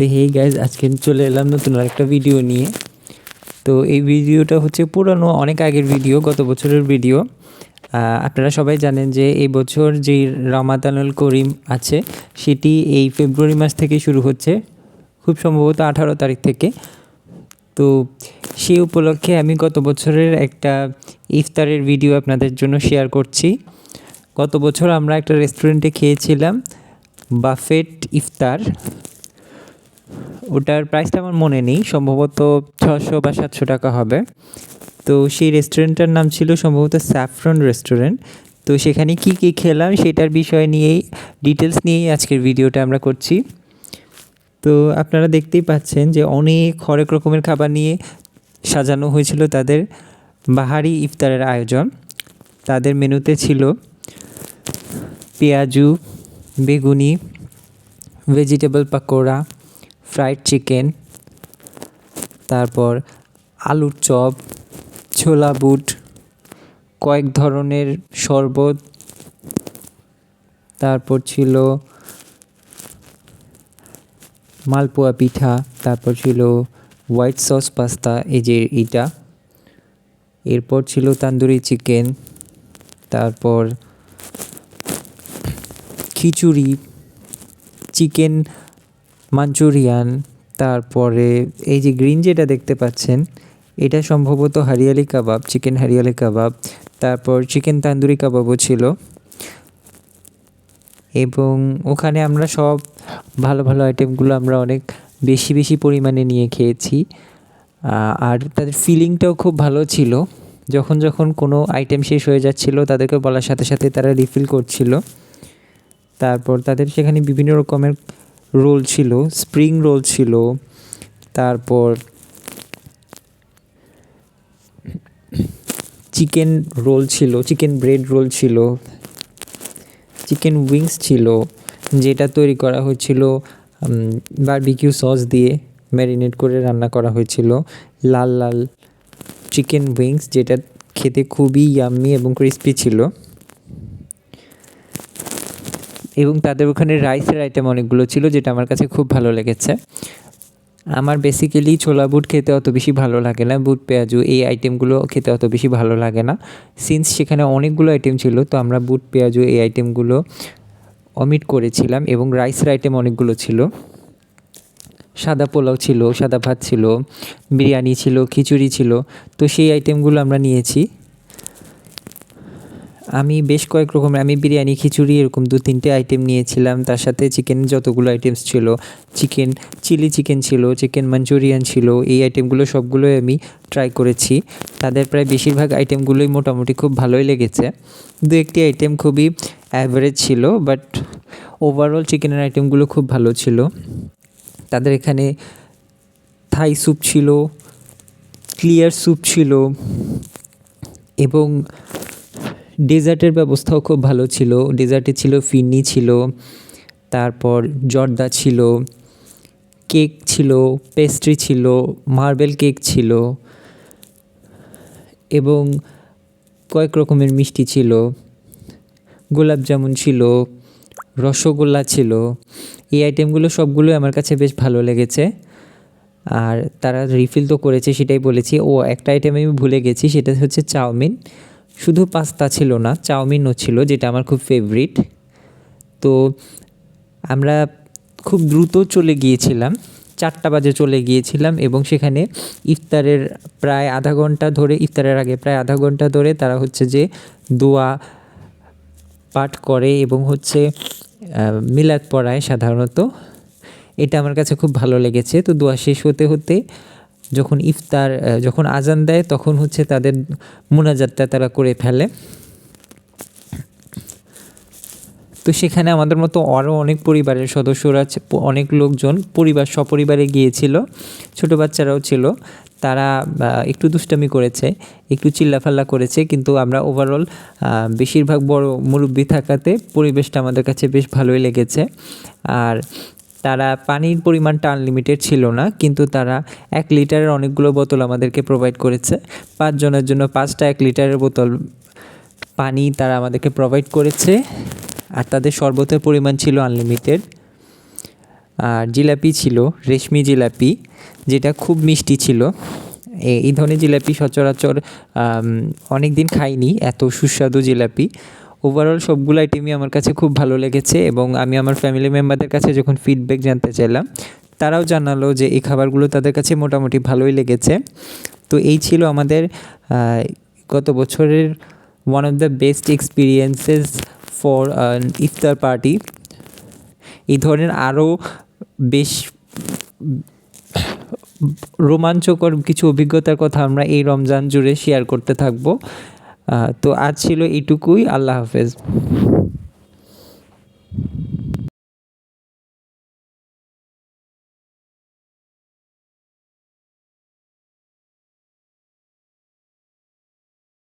তো hey guys আজকে চলে এলাম নতুন একটা ভিডিও নিয়ে। তো এই ভিডিওটা হচ্ছে পুরানো, অনেক আগের ভিডিও, গত বছরের ভিডিও। আপনারা সবাই জানেন যে এই বছর যে রামাদানুল করিম আছে, সেটি এই ফেব্রুয়ারি মাস থেকে শুরু হচ্ছে, খুব সম্ভবত আঠারো তারিখ থেকে। তো সেই উপলক্ষে আমি গত বছরের একটা ইফতারের ভিডিও আপনাদের জন্য শেয়ার করছি। গত বছর আমরা একটা রেস্টুরেন্টে খেয়েছিলাম, বাফেট ইফতার। ওটার প্রাইসটা আমার মনে নেই, সম্ভবত ছশো বা সাতশো টাকা হবে। তো সেই রেস্টুরেন্টটার নাম ছিল সম্ভবত স্যাফরন রেস্টুরেন্ট তো সেখানে কি কি খেলাম সেটার বিষয় নিয়েই ডিটেলস নিয়েই আজকের ভিডিওটা আমরা করছি। তো আপনারা দেখতেই পাচ্ছেন যে অনেক হরেক রকমের খাবার নিয়ে সাজানো হয়েছিল তাদের বাহারি ইফতারের আয়োজন। তাদের মেনুতে ছিল পেঁয়াজু, বেগুনি ভেজিটেবল পাকোড়া ফ্রাইড চিকেন তারপর আলুর চপ, ছোলা বুট, কয়েক ধরনের শরবত, তারপর ছিল মালপোয়া পিঠা, তারপর ছিল হোয়াইট সস পাস্তা, এই যে এইটা। এরপর ছিল তান্দুরি চিকেন, তারপর খিচুড়ি, চিকেন মাঞ্চুরিয়ান, তারপরে এই যে গ্রিন যেটা দেখতে পাচ্ছেন, এটা সম্ভবত hariyali kebab, chicken hariyali kebab, তারপর চিকেন তান্দুরি কাবাবও ছিল। এবং ওখানে আমরা সব ভালো ভালো আইটেমগুলো আমরা অনেক বেশি বেশি পরিমাণে নিয়ে খেয়েছি। আর তাদের ফিলিংটাও খুব ভালো ছিল। যখন যখন কোনো আইটেম শেষ হয়ে যাচ্ছিল, তাদেরকে বলার সাথে সাথে তারা রিফিল করছিল। তারপর তাদের সেখানে বিভিন্ন রকমের রোল ছিল স্প্রিং রোল ছিল, তারপর চিকেন রোল ছিল চিকেন ব্রেড রোল ছিল চিকেন উইংস ছিল, যেটা তৈরি করা হয়েছিল বারবিকিউ সস দিয়ে ম্যারিনেট করে রান্না করা হয়েছিল, লাল লাল চিকেন উইংস যেটা খেতে খুবই ইয়াম্মি এবং ক্রিস্পি ছিল। এবং তাদের ওখানে রাইসের আইটেম অনেকগুলো ছিল, যেটা আমার কাছে খুব ভালো লেগেছে। আমার বেসিক্যালি ছোলা বুট খেতে অত বেশি ভালো লাগে না, বুট, পেঁয়াজু, এই আইটেমগুলো খেতে অত বেশি ভালো লাগে না। সিন্স সেখানে অনেকগুলো আইটেম ছিল, তো আমরা বুট, পেঁয়াজু, এই আইটেমগুলো অমিট করেছিলাম এবং রাইসের আইটেম অনেকগুলো ছিল। সাদা পোলাও ছিল, সাদা ভাত ছিল, বিরিয়ানি ছিল, খিচুড়ি ছিল, তো সেই আইটেমগুলো আমরা নিয়েছি। আমি বেশ কয়েক রকমের, আমি বিরিয়ানি, খিচুড়ি এরকম দু তিনটে আইটেম নিয়েছিলাম। তার সাথে চিকেন যতগুলো আইটেমস ছিল চিকেন চিলি চিকেন ছিল চিকেন মাঞ্চুরিয়ান ছিল, এই আইটেমগুলো সবগুলোই আমি ট্রাই করেছি। তাদের প্রায় বেশিরভাগ আইটেমগুলোই মোটামুটি খুব ভালোই লেগেছে। দু একটি আইটেম খুবই অ্যাভারেজ ছিল বাট ওভারঅল চিকেনের আইটেমগুলো খুব ভালো ছিল। তাদের এখানে থাই স্যুপ ছিল ক্লিয়ার স্যুপ ছিল এবং ডেজার্টের ব্যবস্থাও খুব ভালো ছিল। ডেজার্টে ছিল ফিরনি ছিল, তারপর জর্দা ছিল, কেক ছিল, পেস্ট্রি ছিল, মার্বেল কেক ছিল এবং কয়েক রকমের মিষ্টি ছিল। গোলাপ জামুন ছিল, রসগোল্লা ছিল। এই আইটেমগুলো সবগুলোই আমার কাছে বেশ ভালো লেগেছে। আর তারা রিফিল তো করেছে, সেটাই বলেছি। ও, একটা আইটেম আমি ভুলে গেছি, সেটা হচ্ছে চাউমিন। শুধু পাস্তা ছিল না, চাউমিনও ছিল, যেটা আমার খুব ফেভারিট তো আমরা খুব দ্রুত চলে গিয়েছিলাম, চারটা বাজে চলে গিয়েছিলাম এবং সেখানে ইফতারের প্রায় আধা ঘণ্টা ধরে, ইফতারের আগে প্রায় আধা ঘণ্টা ধরে তারা হচ্ছে যে দোয়া পাঠ করে এবং হচ্ছে মিলাদ পড়ায় সাধারণত। এটা আমার কাছে খুব ভালো লেগেছে। তো দোয়া শেষ হতে হতে যখন ইফতার যখন আজান দেয়, তখন হচ্ছে তাদের মোনাজাতটা তারা করে ফেলে। তো সেখানে আমাদের মতো আরও অনেক পরিবারের সদস্যরা অনেক লোকজন পরিবার, সপরিবারে গিয়েছিল, ছোট বাচ্চারাও ছিল। তারা একটু দুষ্টামি করেছে, একটু চিল্লাফাল্লা করেছে, কিন্তু আমরা ওভারঅল বেশিরভাগ বড় মুরব্বি থাকাতে পরিবেশটা আমাদের কাছে বেশ ভালোই লেগেছে। আর তারা পানির পরিমাণটা আনলিমিটেড ছিল না, কিন্তু তারা এক লিটারের অনেকগুলো বোতল আমাদেরকে প্রোভাইড করেছে। পাঁচজনের জন্য পাঁচটা এক লিটারের বোতল পানি তারা আমাদেরকে প্রোভাইড করেছে, আর তাদের শরবতের পরিমাণ ছিল আনলিমিটেড আর জিলাপি ছিল, রেশমি জিলাপি, যেটা খুব মিষ্টি ছিল। এই ধরনের জিলাপি সচরাচর অনেক দিন খাইনি, এত সুস্বাদু জিলাপি। ওভারঅল সবগুলো আইটেমই আমার কাছে খুব ভালো লেগেছে এবং আমি আমার ফ্যামিলি মেম্বারদের কাছে যখন ফিডব্যাক জানতে চাইলাম, তারাও জানালো যে এই খাবারগুলো তাদের কাছে মোটামুটি ভালোই লেগেছে। তো এই ছিল আমাদের গত বছরের one of the best experiences for iftar party এই ধরনের আরও বেশ রোমাঞ্চকর কিছু অভিজ্ঞতার কথা আমরা এই রমজান জুড়ে শেয়ার করতে থাকব। তো আজ ছিল এইটুকুই। আল্লাহ হাফেজ।